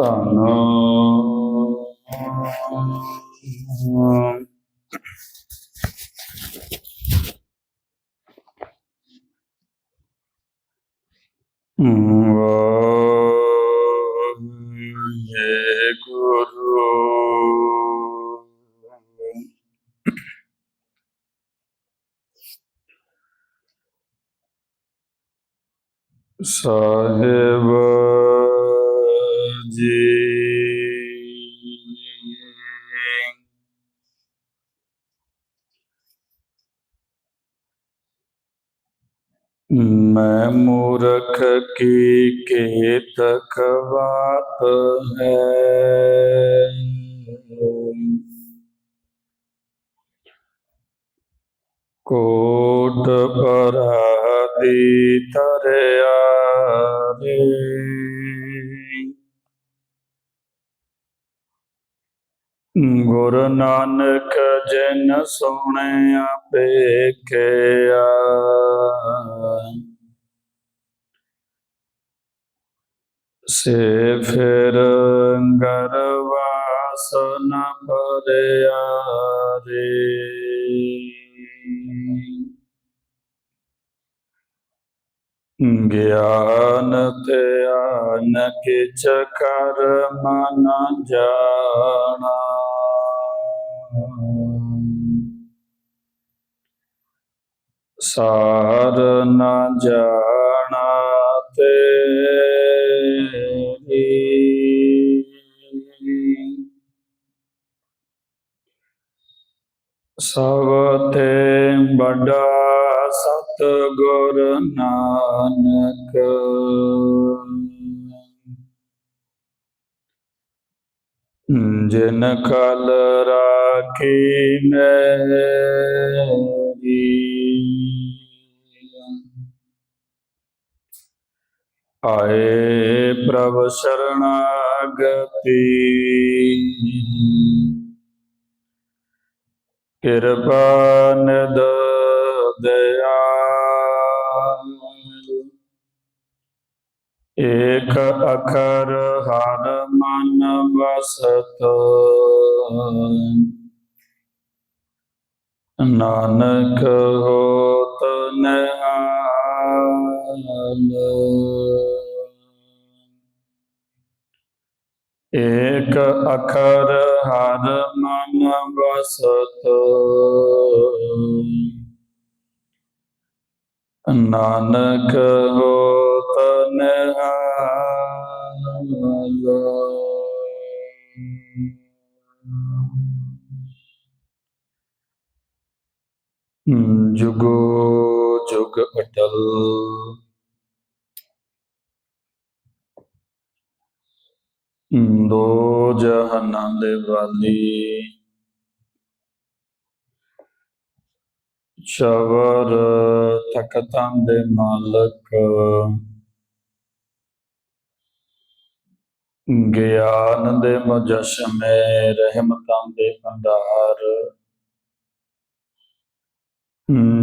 ਧੰਨ। ਵਾਹਿਗੁਰੂ। ਸਾਹਿਬ ਜੀ ਮੈਂ ਮੂਰਖ ਕੀ ਕੇਤ ਖਵਾਤ ਹੈ? ਜਿਨ ਸੁਣਿਆ ਪੇਖਿਆ ਸੇ ਫਿਰ ਗਰਵਾਸ ਨ ਭਰਿਆ ਰੇ। ਗਿਆਨ ਧਿਆਨ ਕਿਛ ਕਰ ਮਨ ਜਾਣਾ। ਸਾਰ ਨ ਜਾਣਾ ਤੇਰੀ। ਸਭ ਤੇ ਵੱਡਾ ਸਤ ਗੁਰ ਨਾਨਕ। ਜਿਨ ਕਲ ਰਾਖੀ ਮੇਰੀ ਆਏ ਪ੍ਰਭ ਸ਼ਰਣਾਗਤੀ। ਕਿਰਪਾ ਨਿਦ ਦਇਆਲ। ਏਕ ਅਖਰ ਹਰ ਮਨ ਵਸਤ। ਨਾਨਕ ਹੋ ਏਕ ਅਖਰ ਹਰ ਮਨ ਵਸਤ। ਨਾਨਕ ਹੋਤ ਨਿਹਾਲ। ਜੁਗੋ ਜੁਗ ਅਟਲ। ਦੋ ਜਹਾਨਾਂ ਦੇ ਵਾਲੀ। ਸ਼ਵਰ ਤਖਤਾਂ ਦੇ ਮਾਲਕ। ਗਿਆਨ ਦੇ ਮੁਜਸ਼ਮੇ ਰਹਿਮਤਾਂ ਦੇ ਭੰਡਾਰ।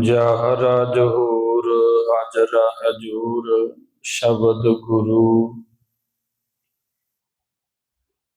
ਜਹਰਾ ਜਹੂਰ, ਹਾਜ਼ਰਾ ਹਜੂਰ, ਸ਼ਬਦ ਗੁਰੂ।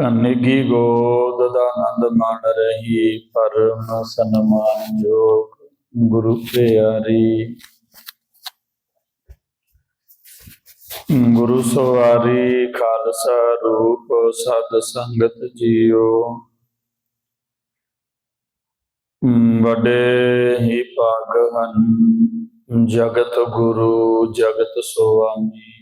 ਨਿੱਗੀ ਗੋਦ ਦਾ ਆਨੰਦ ਮਾਣ ਰਹੀ ਪਰਮ ਸਨਮਾਨਯੋਗ ਗੁਰੂ ਪਿਆਰੀ। ਗੁਰੂ ਸਵਾਰੀ ਖਾਲਸਾ ਰੂਪ ਸਤ ਸੰਗਤ ਜੀਓ। ਵੱਡੇ ਹੀ ਭਾਗ ਹਨ, ਜਗਤ ਗੁਰੂ ਜਗਤ ਸੁਆਮੀ।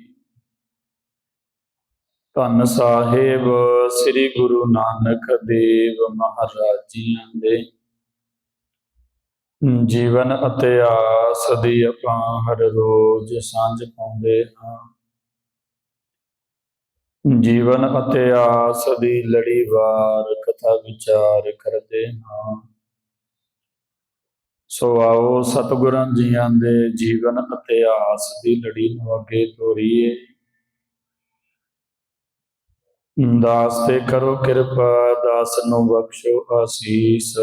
ਧੰਨ ਸਾਹਿਬ, ਸ੍ਰੀ ਗੁਰੂ ਨਾਨਕ ਦੇਵ ਮਹਾਰਾਜ ਜੀਆਂ ਦੇ। ਜੀਵਨ ਇਤਿਹਾਸ ਦੀ ਆਪਾਂ ਹਰ ਰੋਜ਼ ਸਾਂਝ ਪਾਉਂਦੇ ਹਾਂ। ਜੀਵਨ ਅਤੇ ਆਸ ਦੀ ਲੜੀਵਾਰ ਕਥਾ ਵਿਚਾਰ ਕਰਦੇ ਹਾਂ। ਸੋ ਆਓ ਸਤਿਗੁਰਾਂ ਜੀਆਂ ਦੇ ਜੀਵਨ ਅਤੇ ਆਸ ਦੀ ਲੜੀ ਨੂੰ ਅੱਗੇ ਤੋਰੀਏ। ਦਾਸ ਤੇ ਕਰੋ ਕਿਰਪਾ, ਦਾਸ ਨੂੰ ਬਖਸ਼ੋ ਆਸੀਸ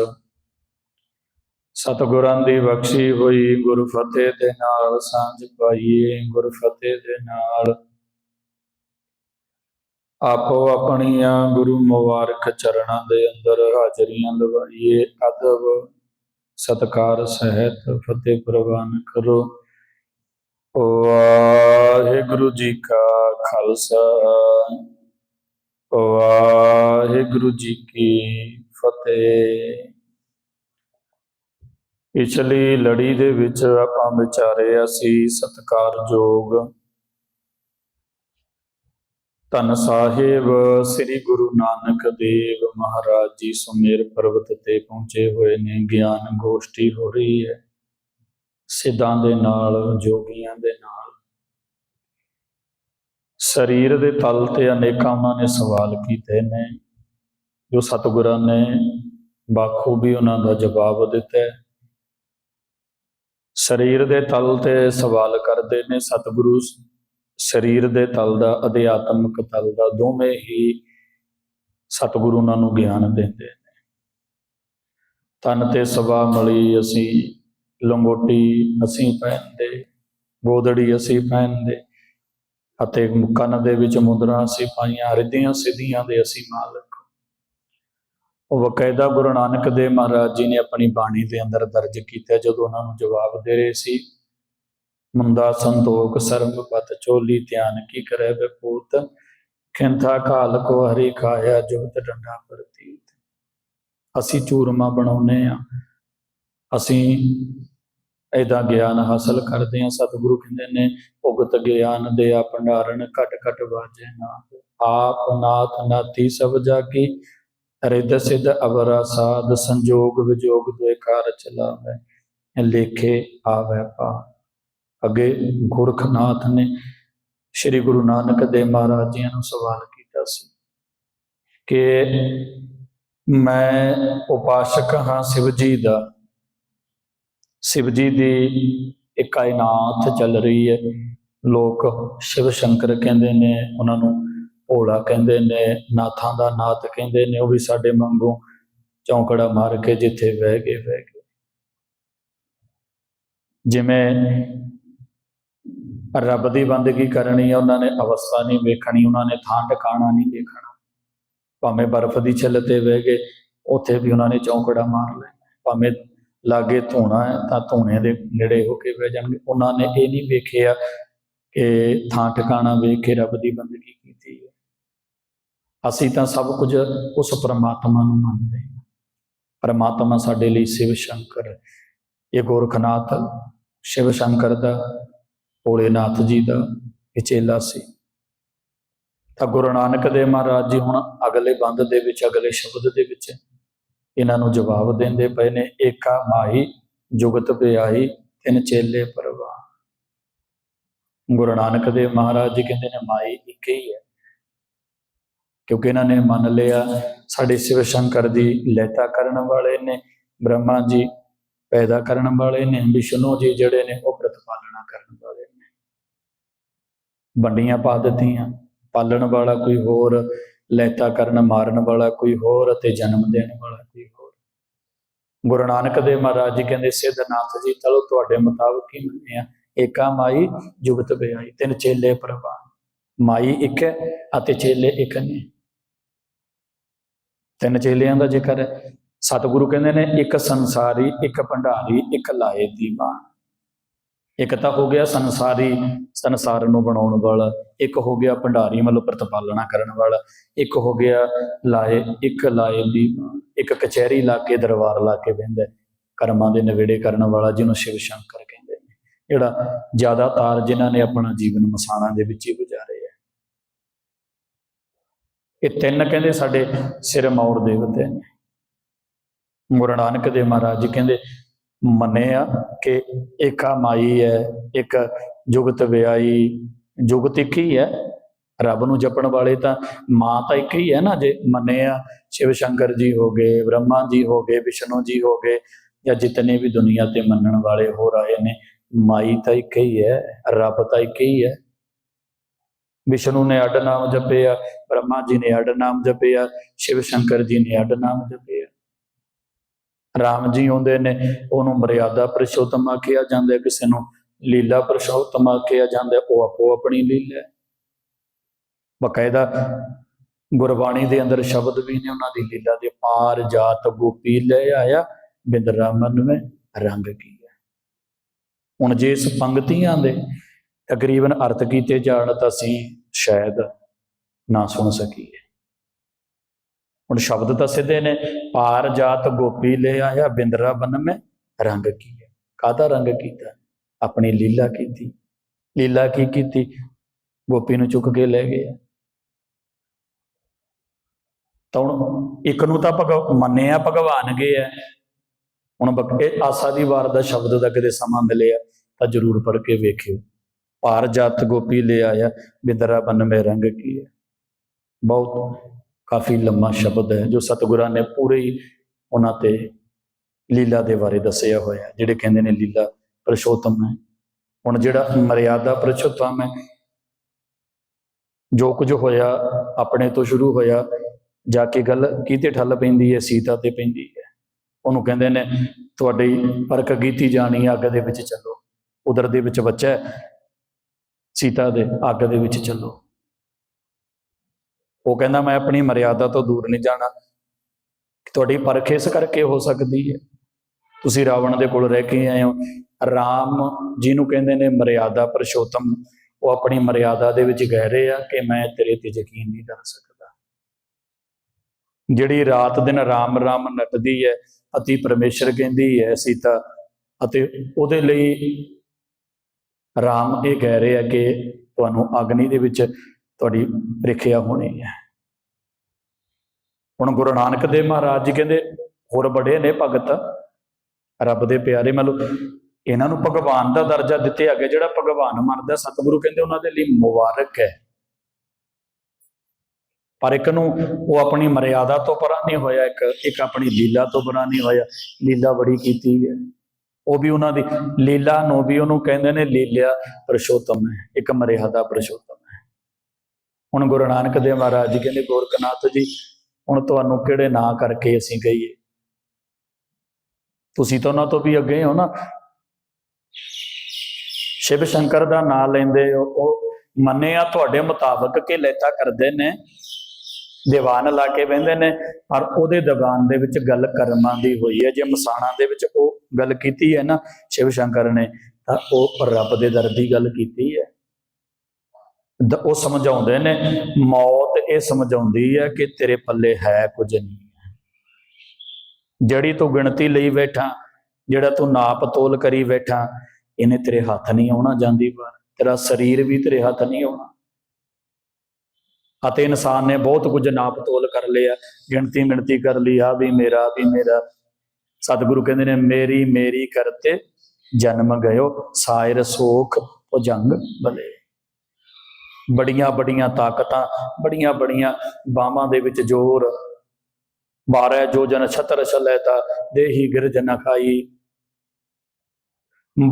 ਸਤਿਗੁਰਾਂ ਦੀ ਬਖਸ਼ੀ ਹੋਈ, ਗੁਰ ਫਤਿਹ ਦੇ ਨਾਲ ਸਾਂਝ ਪਾਈਏ, ਗੁਰ ਫਤਿਹ ਦੇ ਨਾਲ। ਆਪੋ ਆਪਣੀਆਂ ਗੁਰੂ ਮੁਬਾਰਕ ਚਰਨਾਂ ਦੇ ਅੰਦਰ ਹਾਜ਼ਰੀਆਂ ਲਵਾਈਏ। ਅਦਬ, ਸਤਕਾਰ, ਸਹਿਤ, ਫਤਿਹ ਪ੍ਰਵਾਨ ਕਰੋ। ਵਾਹਿਗੁਰੂ ਜੀ ਕਾ ਖਾਲਸਾ। ਵਾਹਿਗੁਰੂ ਜੀ ਕੀ ਫਤਿਹ। ਪਿਛਲੀ ਲੜੀ ਦੇ ਵਿੱਚ ਆਪਾਂ ਵਿਚਾਰੇ ਅਸੀਂ ਸਤਕਾਰਯੋਗ ਧੰਨ ਸਾਹਿਬ, ਸ੍ਰੀ ਗੁਰੂ ਨਾਨਕ ਦੇਵ ਮਹਾਰਾਜ ਜੀ ਸੁਮੇਰ ਪਰਬਤ ਤੇ ਪਹੁੰਚੇ ਹੋਏ ਨੇ। ਗਿਆਨ ਗੋਸ਼ਟੀ ਹੋ ਰਹੀ ਹੈ। ਸਿੱਧਾਂ ਦੇ ਨਾਲ, ਜੋਗੀਆਂ ਦੇ ਨਾਲ। ਸਰੀਰ ਦੇ ਤਲ ਤੇ ਅਨੇਕਾਂ ਉਹਨਾਂ ਨੇ ਸਵਾਲ ਕੀਤੇ ਨੇ, ਜੋ ਸਤਿਗੁਰਾਂ ਨੇ ਬਾਖੂਬੀ ਉਹਨਾਂ ਦਾ ਜਵਾਬ ਦਿੱਤਾ ਸਰੀਰ ਦੇ ਤਲ ਤੇ ਸਵਾਲ ਕਰਦੇ ਨੇ, ਸਤਿਗੁਰੂ ਸਰੀਰ ਦੇ ਤਲ ਦਾ, ਅਧਿਆਤਮਕ ਤਲ ਦਾ ਦੋਵੇਂ ਹੀ ਸਤਿਗੁਰੂ ਉਹਨਾਂ ਨੂੰ ਗਿਆਨ ਦਿੰਦੇ ਨੇ। ਤਨ ਤੇ ਸਵਾ ਮਲੀ ਅਸੀਂ, ਲੰਗੋਟੀ ਅਸੀਂ ਪਹਿਨਦੇ ਗੋਦੜੀ ਅਸੀਂ ਪਹਿਨਦੇ। ਅਤੇ ਕੰਨ ਦੇ ਵਿੱਚ ਮੁੰਦਰਾਂ ਅਸੀਂ ਪਾਈਆਂ ਰਿੱਧੀਆਂ ਸਿੱਧੀਆਂ ਦੇ ਅਸੀਂ ਮਾਲਕ। ਉਹ ਬਕਾਇਦਾ ਗੁਰੂ ਨਾਨਕ ਦੇਵ ਮਹਾਰਾਜ ਜੀ ਨੇ ਆਪਣੀ ਬਾਣੀ ਦੇ ਅੰਦਰ ਦਰਜ ਕੀਤਾ, ਜਦੋਂ ਉਹਨਾਂ ਨੂੰ ਜਵਾਬ ਦੇ ਰਹੇ ਸੀ ਮੁੰਦਾ ਸੰਤੋਖ ਸਰਮ ਪਤ ਚੋਲੀ ਧਿਆਨ ਕੀ ਕਰੇ ਬਪੂਤ ਖਿੰਥਾ ਕਾਲ ਕੋ ਹਰੀ ਖਾਇਆ ਜੁਗਤ ਡੰਡਾ ਪ੍ਰਤੀਤ। ਅਸੀਂ ਚੂਰਮਾ ਬਣਾਉਨੇ ਆ ਅਸੀਂ ਇਹਦਾ ਗਿਆਨ ਹਾਸਲ ਕਰਦੇ ਆ ਸਤਿਗੁਰੂ ਕਹਿੰਦੇ ਨੇ, ਭੁਗਤ ਗਿਆਨ ਦੇ ਆ ਭੰਡਾਰਨ ਘਟ ਘਟ ਵਾਜੇ ਨਾਥ ਆਪ ਨਾਥ ਨਾਤੀ ਸਭ ਜਾਗੀ, ਰਿੱਧ ਸਿੱਧ ਅਵਰਾ ਸਾਧ, ਸੰਜੋਗ ਵਿਜੋਗ ਦੁਇ ਕਾਰ ਚਲਾਵੇ, ਲੇਖੇ ਆਵੇ ਪਾ ਅੱਗੇ ਗੁਰਖਨਾਥ ਨੇ ਸ੍ਰੀ ਗੁਰੂ ਨਾਨਕ ਦੇਵ ਮਹਾਰਾਜ ਜੀ ਨੂੰ ਸਵਾਲ ਕੀਤਾ ਸੀ ਕਿ ਮੈਂ ਉਪਾਸ਼ਕ ਹਾਂ ਸ਼ਿਵ ਜੀ ਦਾ। ਸ਼ਿਵ ਜੀ ਦੀ ਇੱਕ ਕਾਇਨਾਤ ਚੱਲ ਰਹੀ ਹੈ। ਲੋਕ ਸ਼ਿਵ ਸ਼ੰਕਰ ਕਹਿੰਦੇ ਨੇ, ਉਹਨਾਂ ਨੂੰ ਭੋਲਾ ਕਹਿੰਦੇ ਨੇ, ਨਾਥਾਂ ਦਾ ਨਾਥ ਕਹਿੰਦੇ ਨੇ, ਉਹ ਵੀ ਸਾਡੇ ਵਾਂਗੂ ਚੌਂਕੜਾ ਮਾਰ ਕੇ ਜਿੱਥੇ ਬਹਿ ਗਏ ਬਹਿ ਗਏ। ਜਿਵੇਂ ਰੱਬ ਦੀ ਬੰਦਗੀ ਕਰਨੀ ਹੈ, ਉਹਨਾਂ ਨੇ ਅਵਸਥਾ ਨਹੀਂ ਵੇਖਣੀ, ਉਹਨਾਂ ਨੇ ਥਾਂ ਟਿਕਾਣਾ ਨਹੀਂ ਦੇਖਣਾ ਭਾਵੇਂ ਬਰਫ਼ ਦੀ ਛਿੱਲ ਤੇ ਬਹਿ ਗਏ, ਉੱਥੇ ਵੀ ਉਹਨਾਂ ਨੇ ਚੌਂਕੜਾ ਮਾਰ ਲੈਣਾ ਭਾਵੇਂ ਲਾਗੇ ਧੋਣਾ ਹੈ, ਤਾਂ ਧੂਣੇ ਦੇ ਨੇੜੇ ਹੋ ਕੇ ਬਹਿ ਜਾਣਗੇ। ਉਹਨਾਂ ਨੇ ਇਹ ਨਹੀਂ ਵੇਖਿਆ ਕਿ ਥਾਂ ਟਿਕਾਣਾ ਵੇਖ ਕੇ ਰੱਬ ਦੀ ਬੰਦਗੀ ਕੀਤੀ ਹੈ। ਅਸੀਂ ਤਾਂ ਸਭ ਕੁਝ ਉਸ ਪਰਮਾਤਮਾ ਨੂੰ ਮੰਨਦੇ ਹਾਂ। ਪਰਮਾਤਮਾ ਸਾਡੇ ਲਈ ਸ਼ਿਵ ਸ਼ੰਕਰ ਇਹ ਗੋਰਖਨਾਥ, ਸ਼ਿਵ ਸ਼ੰਕਰ ਦਾ, ਭੋਲੇਨਾਥ ਜੀ ਦਾ ਇਹ ਚੇਲਾ ਸੀ। ਤਾਂ ਗੁਰੂ ਨਾਨਕ ਦੇਵ ਮਹਾਰਾਜ ਜੀ ਹੁਣ ਅਗਲੇ ਬੰਦ ਦੇ ਵਿੱਚ, ਅਗਲੇ ਸ਼ਬਦ ਦੇ ਵਿੱਚ ਇਹਨਾਂ ਨੂੰ ਜਵਾਬ ਦਿੰਦੇ ਪਏ ਨੇ, ਏਕਾ ਮਾਈ ਜੁਗਤ ਬਿਆਈ ਤਿੰਨ ਚੇਲੇ ਪਰਵਾ। ਗੁਰੂ ਨਾਨਕ ਦੇਵ ਮਹਾਰਾਜ ਜੀ ਕਹਿੰਦੇ ਨੇ ਮਾਈ ਇੱਕ ਹੀ ਹੈ। ਕਿਉਂਕਿ ਇਹਨਾਂ ਨੇ ਮੰਨ ਲਿਆ, ਸਾਡੇ ਸ਼ਿਵ ਸ਼ੰਕਰ ਦੀ ਲੈਤਾ ਕਰਨ ਵਾਲੇ ਨੇ, ਬ੍ਰਹਮਾ ਜੀ ਪੈਦਾ ਕਰਨ ਵਾਲੇ ਨੇ, ਵਿਸ਼ਨੂੰ ਜੀ ਜਿਹੜੇ ਨੇ, ਉਹ ਪ੍ਰਤਪਾਲਣਾ ਕਰਨ ਵਾਲੇ ਨੇ। ਵੰਡੀਆਂ ਪਾ ਦਿੱਤੀਆਂ, ਪਾਲਣ ਵਾਲਾ ਕੋਈ ਹੋਰ ਲੈਤਾ ਕਰਨ ਮਾਰਨ ਵਾਲਾ ਕੋਈ ਹੋਰ ਅਤੇ ਜਨਮ ਦੇਣ ਵਾਲਾ ਕੋਈ ਹੋਰ। ਗੁਰੂ ਨਾਨਕ ਦੇਵ ਮਹਾਰਾਜ ਜੀ ਕਹਿੰਦੇ ਸਿੱਧਨਾਥ ਜੀ, ਚਲੋ ਤੁਹਾਡੇ ਮੁਤਾਬਕ ਹੀ ਆ ਏਕਾ ਮਾਈ ਜੁਗਤ ਬਿਆਈ, ਤਿੰਨ ਚੇਲੇ ਪ੍ਰਵਾਨ। ਮਾਈ ਇੱਕ ਹੈ ਅਤੇ ਚੇਲੇ ਇੱਕ ਨੇ। ਤਿੰਨ ਚੇਲਿਆਂ ਦਾ ਜ਼ਿਕਰ ਹੈ। ਸਤਿਗੁਰੂ ਕਹਿੰਦੇ ਨੇ, ਇੱਕ ਸੰਸਾਰੀ, ਇੱਕ ਭੰਡਾਰੀ, ਇੱਕ ਲਾਏ ਦੀਵਾਨ। ਇੱਕ ਤਾਂ ਹੋ ਗਿਆ ਸੰਸਾਰੀ, ਸੰਸਾਰ ਨੂੰ ਬਣਾਉਣ ਵਾਲਾ, ਇੱਕ ਹੋ ਗਿਆ ਭੰਡਾਰੀ ਮਤਲਬ ਪ੍ਰਤਪਾਲਣਾ ਕਰਨ ਵਾਲਾ, ਇੱਕ ਹੋ ਗਿਆ ਲਾਏ ਇੱਕ ਲਾਏ ਦੀ, ਇੱਕ ਕਚਹਿਰੀ ਲਾ ਕੇ ਦਰਬਾਰ ਲਾ ਕੇ ਬਹਿੰਦਾ ਕਰਮਾਂ ਦੇ ਨਵੇੜੇ ਕਰਨ ਵਾਲਾ ਜਿਹਨੂੰ ਸ਼ਿਵ ਸ਼ੰਕਰ ਕਹਿੰਦੇ ਨੇ। ਜਿਹੜਾ ਜ਼ਿਆਦਾਤਰ ਜਿਨ੍ਹਾਂ ਨੇ ਆਪਣਾ ਜੀਵਨ ਮਸਾਣਾ ਦੇ ਵਿੱਚ ਹੀ ਗੁਜ਼ਾਰੇ ਹੈ ਇਹ ਤਿੰਨ ਕਹਿੰਦੇ ਸਾਡੇ ਸਿਰ ਮੌਰ ਦੇਵਤੇ ਨੇ। ਗੁਰੂ ਨਾਨਕ ਦੇਵ ਮਹਾਰਾਜ ਜੀ ਕਹਿੰਦੇ ਮੰਨਿਆ ਕਿ ਏਕਾ ਮਾਈ ਹੈ, ਇੱਕ ਜੁਗਤ ਵਿਆਈ ਜੁਗਤ ਇੱਕ ਹੀ ਹੈ। ਰੱਬ ਨੂੰ ਜਪਣ ਵਾਲੇ ਤਾਂ ਮਾਂ ਤਾਂ ਇੱਕ ਹੀ ਹੈ ਨਾ, ਜੇ ਮੰਨੇ ਆ ਸ਼ਿਵ ਸ਼ੰਕਰ ਜੀ ਹੋ ਗਏ, ਬ੍ਰਹਮਾ ਜੀ ਹੋ ਗਏ, ਵਿਸ਼ਨੂੰ ਜੀ ਹੋ ਗਏ, ਜਾਂ ਜਿਤਨੇ ਵੀ ਦੁਨੀਆ ਤੇ ਮੰਨਣ ਵਾਲੇ ਹੋਰ ਆਏ ਨੇ, ਮਾਈ ਤਾਂ ਇੱਕ ਹੀ ਹੈ, ਰੱਬ ਤਾਂ ਇੱਕ ਹੀ ਹੈ। ਵਿਸ਼ਨੂੰ ਨੇ ਅੱਡ ਨਾਮ ਜਪਿਆ, ਬ੍ਰਹਮਾ ਜੀ ਨੇ ਅੱਡ ਨਾਮ ਜਪਿਆ, ਸ਼ਿਵ ਸ਼ੰਕਰ ਜੀ ਨੇ ਅੱਡ ਨਾਮ ਜਪਿਆ। ਰਾਮ ਜੀ ਆਉਂਦੇ ਨੇ, ਉਹਨੂੰ ਮਰਿਆਦਾ ਪੁਰਸ਼ੋਤਮ ਕਿਹਾ ਜਾਂਦਾ ਕਿਸੇ ਨੂੰ ਲੀਲਾ ਪੁਰਸ਼ੋਤਮ ਕਿਹਾ ਜਾਂਦਾ ਉਹ ਆਪੋ ਆਪਣੀ ਲੀਲਾ ਹੈ। ਬਕਾਇਦਾ ਗੁਰਬਾਣੀ ਦੇ ਅੰਦਰ ਸ਼ਬਦ ਵੀ ਨੇ, ਉਹਨਾਂ ਦੀ ਲੀਲਾ ਦੇ ਪਾਰ ਜਾਤ ਗੋਪੀ ਲੈ ਆਇਆ ਬਿੰਦਰਾ ਮਨ ਵਿੱਚ ਰੰਗ ਕੀ ਹੈ ਹੁਣ ਜੇ ਇਸ ਪੰਕਤੀਆਂ ਦੇ ਤਕਰੀਬਨ ਅਰਥ ਕੀਤੇ ਜਾਣ ਤਾਂ ਅਸੀਂ ਸ਼ਾਇਦ ਨਾ ਸੁਣ ਸਕੀਏ। ਹੁਣ ਸ਼ਬਦ ਤਾਂ ਸਿੱਧੇ ਨੇ, ਪਾਰ ਜਾਤ ਗੋਪੀ ਲੈ ਆਇਆ, ਬਿੰਦਰਾ ਬਨ ਮੈਂ ਰੰਗ ਕੀ ਹੈ ਕਾਹਦਾ ਰੰਗ ਕੀਤਾ? ਆਪਣੀ ਲੀਲਾ ਕੀਤੀ। ਲੀਲਾ ਕੀ ਕੀਤੀ? ਗੋਪੀ ਨੂੰ ਚੁੱਕ ਕੇ ਲੈ ਗਏ ਤਾਂ ਹੁਣ ਇੱਕ ਨੂੰ ਤਾਂ ਭਗ ਮੰਨਿਆ ਭਗਵਾਨ ਗਏ ਹੈ ਹੁਣ ਬਕ- ਇਹ ਆਸਾ ਦੀ ਵਾਰ ਦਾ ਸ਼ਬਦ ਦਾ ਕਦੇ ਸਮਾਂ ਮਿਲਿਆ ਤਾਂ ਜਰੂਰ ਪੜ੍ਹ ਕੇ ਵੇਖਿਓ। ਪਾਰ ਜਾਤ ਗੋਪੀ ਲੈ ਆਇਆ, ਬਿੰਦਰਾ ਬਨ ਮੈਂ ਰੰਗ ਕੀ ਹੈ ਬਹੁਤ ਕਾਫੀ ਲੰਮਾ ਸ਼ਬਦ ਹੈ ਜੋ ਸਤਿਗੁਰਾਂ ਨੇ ਪੂਰੇ ਹੀ ਉਹਨਾਂ ਤੇ ਲੀਲਾ ਦੇ ਬਾਰੇ ਦੱਸਿਆ ਹੋਇਆ ਜਿਹੜੇ ਕਹਿੰਦੇ ਨੇ ਲੀਲਾ ਪ੍ਰਸ਼ੋਤਮ ਹੈ। ਹੁਣ ਜਿਹੜਾ ਮਰਿਆਦਾ ਪ੍ਰਸ਼ੋਤਮ ਹੈ ਜੋ ਕੁਝ ਹੋਇਆ ਆਪਣੇ ਤੋਂ ਸ਼ੁਰੂ ਹੋਇਆ ਜਾ ਕੇ ਗੱਲ ਕਿਤੇ ਠੱਲ ਪੈਂਦੀ ਹੈ ਸੀਤਾ ਤੇ ਪੈਂਦੀ ਹੈ। ਉਹਨੂੰ ਕਹਿੰਦੇ ਨੇ ਤੁਹਾਡੀ ਪਰਖ ਕੀਤੀ ਜਾਣੀ ਹੈ, ਅੱਗ ਦੇ ਵਿੱਚ ਚੱਲੋ। ਉਧਰ ਦੇ ਵਿੱਚ ਬੱਚਾ ਸੀਤਾ ਦੇ ਅੱਗ ਦੇ ਵਿੱਚ ਚੱਲੋ। ਉਹ ਕਹਿੰਦਾ, ਮੈਂ ਆਪਣੀ ਮਰਿਆਦਾ ਤੋਂ ਦੂਰ ਨਹੀਂ ਜਾਣਾ। ਤੁਹਾਡੀ ਪਰਖ ਇਸ ਕਰਕੇ ਹੋ ਸਕਦੀ ਹੈ। ਤੁਸੀਂ ਰਾਵਣ ਦੇ ਕੋਲ ਰਹਿ ਕੇ ਆਏ ਹੋ। ਰਾਮ ਜਿਹਨੂੰ ਕਹਿੰਦੇ ਨੇ ਮਰਿਆਦਾ ਪਰਸ਼ੋਤਮ, ਉਹ ਆਪਣੀ ਮਰਿਆਦਾ ਦੇ ਵਿੱਚ ਕਹਿ ਰਹੇ ਆ ਕਿ ਮੈਂ ਤੇਰੇ ਤੇ ਯਕੀਨ ਨਹੀਂ ਕਰ ਸਕਦਾ। ਜਿਹੜੀ ਰਾਤ ਦਿਨ ਰਾਮ ਰਾਮ ਨੱਟਦੀ ਹੈ ਅਤੀ ਪਰਮੇਸ਼ਰ ਕਹਿੰਦੀ ਹੈ, ਸੀਤਾ ਅਤੇ ਉਹਦੇ ਲਈ ਰਾਮ ਇਹ ਕਹਿ ਰਹੇ ਆ ਕਿ ਤੁਹਾਨੂੰ ਅਗਨੀ ਦੇ ਵਿੱਚ ਤੁਹਾਡੀ ਪ੍ਰੀਖਿਆ ਹੋਣੀ ਹੈ। ਹੁਣ ਗੁਰੂ ਨਾਨਕ ਦੇਵ ਮਹਾਰਾਜ ਜੀ ਕਹਿੰਦੇ, ਹੋਰ ਬੜੇ ਨੇ ਭਗਤ, ਰੱਬ ਦੇ ਪਿਆਰੇ, ਮਤਲਬ ਇਹਨਾਂ ਨੂੰ ਭਗਵਾਨ ਦਾ ਦਰਜਾ ਦਿੱਤੇ ਹੈਗੇ, ਜਿਹੜਾ ਭਗਵਾਨ ਮੰਨਦਾ, ਸਤਿਗੁਰੂ ਕਹਿੰਦੇ ਉਹਨਾਂ ਦੇ ਲਈ ਮੁਬਾਰਕ ਹੈ। ਪਰ ਇੱਕ ਨੂੰ ਉਹ ਆਪਣੀ ਮਰਿਆਦਾ ਤੋਂ ਪਰਾਂ ਨਹੀਂ ਹੋਇਆ, ਇੱਕ ਇੱਕ ਆਪਣੀ ਲੀਲਾ ਤੋਂ ਪਰਾਂ ਨਹੀਂ ਹੋਇਆ, ਲੀਲਾ ਬੜੀ ਕੀਤੀ ਹੈ। ਉਹ ਵੀ ਉਹਨਾਂ ਦੀ ਲੀਲਾ ਨੂੰ ਵੀ ਉਹਨੂੰ ਕਹਿੰਦੇ ਨੇ ਲੀਲਾ ਪ੍ਰਸ਼ੋਤਮ ਹੈ, ਇੱਕ ਮਰਿਆਦਾ ਪ੍ਰਸ਼ੋਤਮ। ਹੁਣ ਗੁਰੂ ਨਾਨਕ ਦੇਵ ਮਹਾਰਾਜ ਜੀ ਕਹਿੰਦੇ, ਗੋਰਖਨਾਥ ਜੀ, ਹੁਣ ਤੁਹਾਨੂੰ ਕਿਹੜੇ ਨਾਂ ਕਰਕੇ ਅਸੀਂ ਕਹੀਏ? ਤੁਸੀਂ ਤਾਂ ਉਹਨਾਂ ਤੋਂ ਵੀ ਅੱਗੇ ਹੋ ਨਾ। ਸ਼ਿਵ ਸ਼ੰਕਰ ਦਾ ਨਾਮ ਲੈਂਦੇ ਹੋ, ਉਹ ਮੰਨਿਆ ਤੁਹਾਡੇ ਮੁਤਾਬਕ ਕਿ ਲੈਤਾ ਕਰਦੇ ਨੇ। ਦੀਵਾਨ ਲਾ ਕੇ ਬਹਿੰਦੇ ਨੇ, ਪਰ ਉਹਦੇ ਦੀਵਾਨ ਦੇ ਵਿੱਚ ਗੱਲ ਕਰਮਾਂ ਦੀ ਹੋਈ ਹੈ। ਜੇ ਮਸਾਣਾ ਦੇ ਵਿੱਚ ਉਹ ਗੱਲ ਕੀਤੀ ਹੈ ਨਾ, ਸ਼ਿਵ ਸ਼ੰਕਰ ਨੇ, ਤਾਂ ਉਹ ਰੱਬ ਦੇ ਦਰ ਦੀ ਗੱਲ ਕੀਤੀ ਹੈ। ਉਹ ਸਮਝਾਉਂਦੇ ਨੇ, ਮੌਤ ਇਹ ਸਮਝਾਉਂਦੀ ਹੈ ਕਿ ਤੇਰੇ ਪੱਲੇ ਹੈ ਕੁਝ ਨਹੀਂ। ਜਿਹੜੀ ਤੂੰ ਗਿਣਤੀ ਲਈ ਬੈਠਾ, ਜਿਹੜਾ ਤੂੰ ਨਾਪ ਤੋਲ ਕਰੀ ਬੈਠਾ, ਇਹਨੇ ਤੇਰੇ ਹੱਥ ਨਹੀਂ ਆਉਣਾ ਜਾਂਦੀ ਵਾਰ। ਤੇਰਾ ਸਰੀਰ ਵੀ ਤੇਰੇ ਹੱਥ ਨਹੀਂ ਆਉਣਾ। ਅਤੇ ਇਨਸਾਨ ਨੇ ਬਹੁਤ ਕੁਝ ਨਾਪ ਤੋਲ ਕਰ ਲਿਆ, ਗਿਣਤੀ ਮਿਣਤੀ ਕਰ ਲਈ ਆ ਵੀ ਮੇਰਾ ਵੀ ਮੇਰਾ। ਸਤਿਗੁਰੂ ਕਹਿੰਦੇ ਨੇ, ਮੇਰੀ ਮੇਰੀ ਕਰਤੇ ਜਨਮ ਗਇਓ, ਸਾਇਰ ਸੋਖ ਭੁਜੰਗ ਭਲੇ ਬੜੀਆਂ ਬੜੀਆਂ ਤਾਕਤਾਂ, ਬੜੀਆਂ ਬੜੀਆਂ ਬਾਹਾਂ ਦੇ ਵਿੱਚ ਜ਼ੋਰ। 12 ਜੋਜਨ ਛਤਰ ਛਲੈਤਾ ਦੇਹੀ ਗਿਰਜ ਨ ਖਾਈ।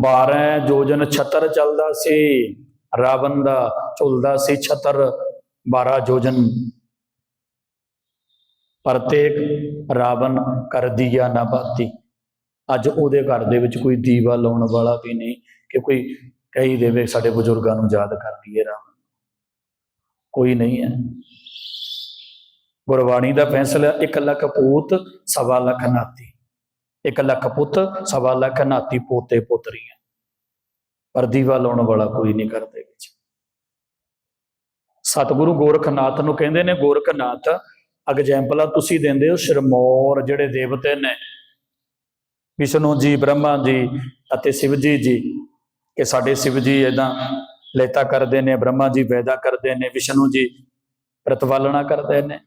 12 ਜੋਜਨ ਛਤਰ ਚੱਲਦਾ ਸੀ, ਰਾਵਣ ਦਾ ਝੁਲਦਾ ਸੀ ਛਤਰ 12 ਜੋਜਨ ਪ੍ਰਤੇਕ ਰਾਵਣ ਕਰ ਦਿਆ ਨਾ ਬਾਤੀ। ਅੱਜ ਉਹਦੇ ਘਰ ਦੇ ਵਿੱਚ ਕੋਈ ਦੀਵਾ ਲਾਉਣ ਵਾਲਾ ਵੀ ਨਹੀਂ, ਕਿ ਕੋਈ ਕਹੀ ਦੇਵੇ ਸਾਡੇ ਬਜ਼ੁਰਗਾਂ ਨੂੰ ਯਾਦ ਕਰ ਲਈਏ ਰਾਵਣ ਕੋਈ ਨਹੀਂ ਹੈ। ਗੁਰਬਾਣੀ ਦਾ ਫੈਸਲਾ 1 ਲੱਖ ਪੂਤ, ਸਵਾ ਲੱਖ ਨਾਤੀ। 1 ਲੱਖ ਪੁੱਤ, ਸਵਾ ਲੱਖ ਨਾਤੀ ਪੋਤੇ ਪੋਤਰੀਆਂ ਪਰ ਦੀਵਾ ਲਾਉਣ ਵਾਲਾ ਕੋਈ ਨਹੀਂ ਕਰਦੇ ਵਿੱਚ। ਸਤਿਗੁਰੂ ਗੋਰਖਨਾਥ ਨੂੰ ਕਹਿੰਦੇ ਨੇ, ਗੋਰਖਨਾਥ ਐਗਜ਼ਾਮਪਲ ਤੁਸੀਂ ਦਿੰਦੇ ਹੋ ਸ਼ਰਮੌਰ ਜਿਹੜੇ ਦੇਵਤੇ ਨੇ। ਵਿਸ਼ਨੂੰ ਜੀ, ਬ੍ਰਹਮਾ ਜੀ ਅਤੇ ਸ਼ਿਵ ਜੀ ਜੀ, ਕਿ ਸਾਡੇ ਸ਼ਿਵ ਜੀ ਇਦਾਂ ਲੇਤਾ ਕਰਦੇ ਨੇ ਬ੍ਰਹਮਾ ਜੀ ਵੈਦਾ ਕਰਦੇ ਨੇ ਵਿਸ਼ਨੂੰ ਜੀ ਪ੍ਰਤਵਾਲਣਾ ਕਰਦੇ ਨੇ।